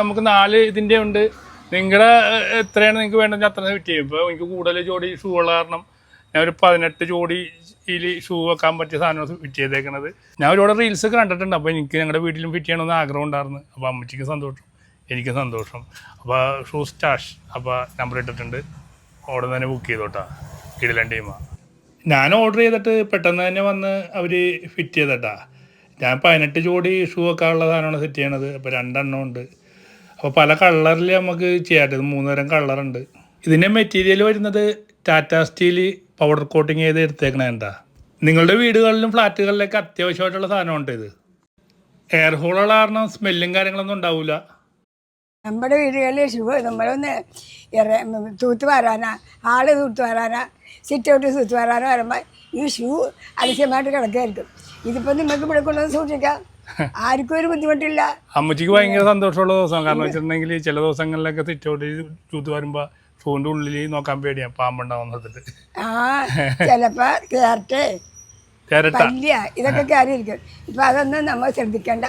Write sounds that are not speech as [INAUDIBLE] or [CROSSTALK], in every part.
നമുക്ക് നാല് ഇതിന്റെ ഉണ്ട്. നിങ്ങളുടെ എത്രയാണ് നിങ്ങൾക്ക് വേണ്ടത്? അത്ര ഫിറ്റ് ചെയ്യും ഇപ്പോൾ എനിക്ക് കൂടുതൽ ജോഡി ഷൂ ഉള്ള കാരണം ഞാൻ ഒരു പതിനെട്ട് ജോഡി ഇതിൽ ഷൂ വെക്കാൻ പറ്റിയ സാധനം ഫിറ്റ് ചെയ്തേക്കണത് ഞാൻ ഒരുപാട് റീൽസ് കണ്ടിട്ടുണ്ട്. അപ്പോൾ എനിക്ക് ഞങ്ങളുടെ വീട്ടിലും ഫിറ്റ് ചെയ്യണമെന്ന് ആഗ്രഹം ഉണ്ടായിരുന്നു. അപ്പോൾ അമ്മച്ചിക്ക് സന്തോഷം. എനിക്ക് സന്തോഷം. അപ്പോൾ ഷൂ സ്റ്റാഷ് അപ്പോൾ നമ്പർ ഇട്ടിട്ടുണ്ട്. ഓർഡർ തന്നെ ബുക്ക് ചെയ്തോട്ടാ. കിടിലൻ ടീമാ ഞാൻ ഓർഡർ ചെയ്തിട്ട് പെട്ടെന്ന് തന്നെ വന്ന് അവർ ഫിറ്റ് ചെയ്തട്ടാ ഞാൻ പതിനെട്ട് ജോഡി ഷൂ വെക്കാനുള്ള സാധനമാണ് സെറ്റ് ചെയ്യണത്. അപ്പോൾ രണ്ടെണ്ണം ഉണ്ട്. അപ്പോൾ പല കളറിൽ നമുക്ക് ചെയ്യാം. മൂന്നുതരം മൂന്ന് തരം കളറുണ്ട്. ഇതിന്റെ മെറ്റീരിയൽ വരുന്നത് ടാറ്റ സ്റ്റീൽ പൗഡർ കോട്ടിങ് ചെയ്ത് എടുത്തേക്കണേണ്ടാ നിങ്ങളുടെ വീടുകളിലും ഫ്ലാറ്റുകളിലൊക്കെ അത്യാവശ്യമായിട്ടുള്ള സാധനമുണ്ട് ഇത്? എയർ ഹോളുള്ള കാരണം സ്മെല്ലും കാര്യങ്ങളൊന്നും ഉണ്ടാവില്ല നമ്മുടെ വീടുകളിൽ ശുഭ നമ്മളൊന്ന് ഇറ തൂത്ത് വരാനാ ആൾ തൂത്ത് വരാനാ സിറ്റ് ഔട്ട് തൂത്ത് വരാനോ വരുമ്പോൾ ഈ ഷൂ അലസ്യമായിട്ട് കിടക്കായിരിക്കും ഇതിപ്പോൾ നിങ്ങൾക്ക് ഇവിടെ കൊണ്ടുവന്ന് സൂക്ഷിക്കാം. [LAUGHS] ആർക്കും ഒരു ബുദ്ധിമുട്ടില്ല. അമ്മച്ചിക്ക് ഭയങ്കര സന്തോഷമുള്ള ദിവസം കാരണം വെച്ചിട്ടുണ്ടെങ്കിൽ ചില ദിവസങ്ങളിലൊക്കെ സിറ്റ് ഔട്ട് തൂത്ത് വരുമ്പോൾ ഷൂവിന്റെ ഉള്ളിൽ നോക്കാൻ പേടിയാണ് പാമ്പുണ്ടാവുന്നത് ആ ചിലപ്പോൾ കയറട്ട പല്ലിയ. ഇതൊക്കെ കയറിയിരിക്കും ഇപ്പം അതൊന്നും നമ്മൾ ശ്രദ്ധിക്കേണ്ട.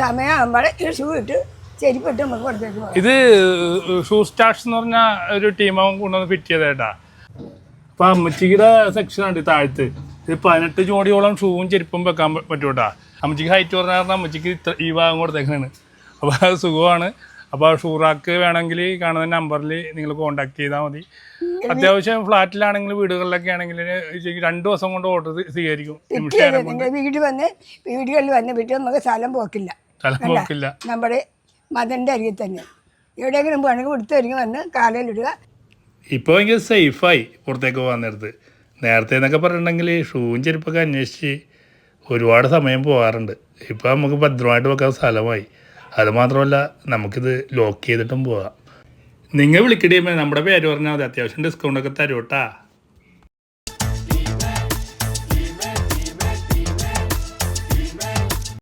സമയമാകുമ്പോൾ ഈ ഷൂ ഇട്ട് ചെരുപ്പിട്ട് നമുക്ക് കൊടുത്തേക്ക് പോകാം. ഇത് ഷൂ സ്റ്റാർസ് എന്ന് പറഞ്ഞ ഒരു ടീം അവൻ കൊണ്ടുവന്ന് ഫിറ്റ് ചെയ്തേട്ടാ അപ്പൊ അമ്മച്ചിയുടെ സെക്ഷൻ ഉണ്ട് താഴത്ത്. ഇത് പതിനെട്ട് ജോഡിയോളം ഷൂവും ചെരുപ്പും വെക്കാൻ പറ്റൂട്ടാ. അമ്മച്ചിക്ക് ഹൈറ്റ് പറഞ്ഞ കാരണം അമ്മച്ചിക്ക് ഇത്ര ഈ ഭാഗം കൊടുത്തേക്കാണ് അപ്പോൾ അത് സുഖമാണ്. അപ്പോൾ ഷൂറാക്ക് വേണമെങ്കിൽ കാണുന്ന നമ്പറിൽ നിങ്ങൾ കോൺടാക്ട് ചെയ്താൽ മതി. അത്യാവശ്യം ഫ്ലാറ്റിലാണെങ്കിലും വീടുകളിലൊക്കെ ആണെങ്കിൽ രണ്ട് ദിവസം കൊണ്ട് ഓർഡർ സ്വീകരിക്കും. വീട് വന്ന് വീടുകളിൽ വന്ന് വിട്ട് നമുക്ക് സ്ഥലം പോക്കില്ല. സ്ഥലം പോക്കില്ല. നമ്മുടെ മതന്റെ അരികിൽ തന്നെ. എവിടെയെങ്കിലും വേണമെങ്കിൽ കൊടുത്തു വരിക വന്ന് കാലയിലിടുക ഇപ്പോൾ ഭയങ്കര സേഫായി പുറത്തേക്ക് പോകാൻ നേരത്ത്. നേരത്തെ എന്നൊക്കെ പറഞ്ഞിട്ടുണ്ടെങ്കിൽ ഷൂവും ചെരുപ്പൊക്കെ അന്വേഷിച്ച് ഒരുപാട് സമയം പോകാറുണ്ട്. ഇപ്പോൾ നമുക്ക് ഭദ്രമായിട്ട് വെക്കാൻ സ്ഥലമായി. അതുമാത്രമല്ല നമുക്കിത് ലോക്ക് ചെയ്തിട്ടും പോകാം. നിങ്ങൾ വിളിക്കടിയുമ്പോൾ നമ്മുടെ പേര് പറഞ്ഞാൽ മതി. അത്യാവശ്യം ഡിസ്കൗണ്ടൊക്കെ തരൂട്ടാ